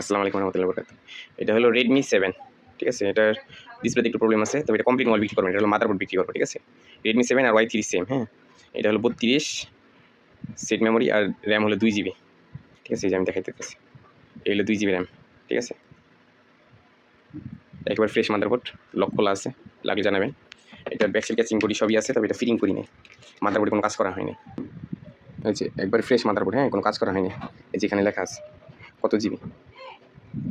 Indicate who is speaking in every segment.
Speaker 1: আসসালামু আলাইকুম রহমতুল্লাহ বরকাত এটা হলো রেডমি সেভেন ঠিক আছে? এটার ডিসপ্লেতে একটু প্রবলেম আছে, তবে এটা কমপ্লিট মোবাইল বিক্রি করবেন। এটা হলো মাদারবোর্ড বিক্রি করব, ঠিক আছে? রেডমি সেভেন আর ওয়াই থ্রি সেম হ্যাঁ? এটা হলো বত্রিশ সেট মেমোরি আর র্যাম হলো দুই জিবি ঠিক আছে? এই যে আমি দেখাইতে পারছি এই হলো দুই জিবি র্যাম ঠিক আছে? একবার ফ্রেশ মাদারবোর্ড লক খোলা আছে, লাগলে জানাবেন। এটা ব্যাকসেল ক্যাচিং করি, সবই আছে, তবে এটা ফিটিং করি নাই। মাদারবোর্ডে কোনো কাজ করা হয়নি। যে, একবার ফ্রেশ মাদারবোর্ড হ্যাঁ? কোনো কাজ করা হয়নি। এই যে এখানে লেখা আছে, কত জিবি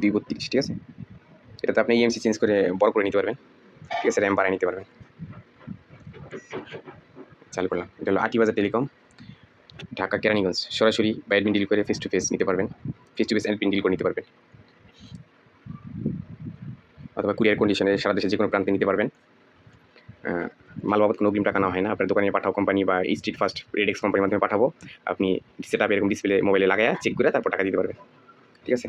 Speaker 1: দুই বত্রিশ, ঠিক আছে? এটাতে আপনি ইএমসি চেঞ্জ করে বড় করে নিতে পারবেন। ঠিক আছে র্যাম বাড়ায় নিতে পারবেন। চালু করলাম। এটা হলো আটি বাজার টেলিকম, ঢাকা কেরানীগঞ্জ। সরাসরি বা অ্যাডমিন ডিল করে ফেস টু ফেস নিতে পারবেন। Face to face admin deal করে নিতে পারবেন। অথবা কুরিয়ার কন্ডিশনে সারা দেশে যে কোনো প্রান্তে নিতে পারবেন। মাল বাবদ কোনো অগ্রিম টাকা নেওয়া হয় না। আপনার দোকানে পাঠাও কোম্পানি বা স্ট্রিট ফাস্ট রেডেক্স কোম্পানির মাধ্যমে পাঠাবো। আপনি সেট আপ এরকম ডিসপ্লে মোবাইলে লাগায়া চেক করে তারপর টাকা দিতে পারবেন। ঠিক আছে?